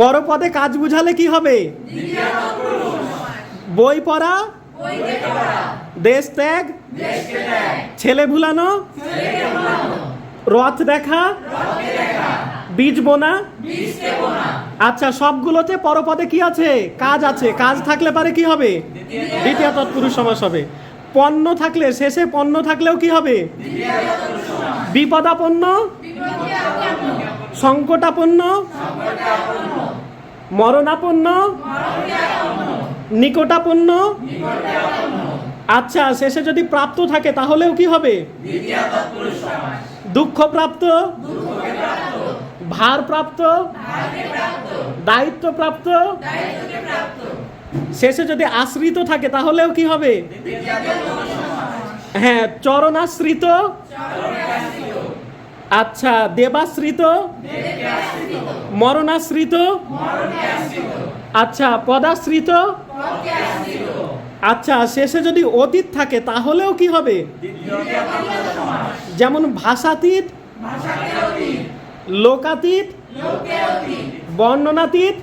পরপদে কাজ বুঝালে কি হবে? বই পড়া দেশ ত্যাগ ছেলে ভুলানো, রথ দেখা, বীজ বোনা। আচ্ছা সবগুলোতে পরপদে কি আছে? কাজ আছে। কাজ থাকলে পারে কি হবে? দ্বিতীয় তৎপুরুষ সমাস হবে। পণ্য থাকলে, শেষে পণ্য থাকলেও কি হবে? বিপদাপন্ন সংকটাপন্ন, মরণাপন্ন, নিকটাপন্ন। আচ্ছা শেষে যদি প্রাপ্ত থাকে, তাহলেও কি হবে? দুঃখপ্রাপ্ত, ভারপ্রাপ্ত, দায়িত্বপ্রাপ্ত। শেষে যদি আশ্রিত থাকে, তাহলেও কি হবে? হ্যাঁ চরণাশ্রিত। আচ্ছা দেবাশ্রিত? মরণাশ্রিত? আচ্ছা পদাশ্রিত? আচ্ছা শেষে যদি অতীত থাকে তাহলেও কি হবে? যেমন ভাষাতীত লোকাতীত বর্ণনাতীত।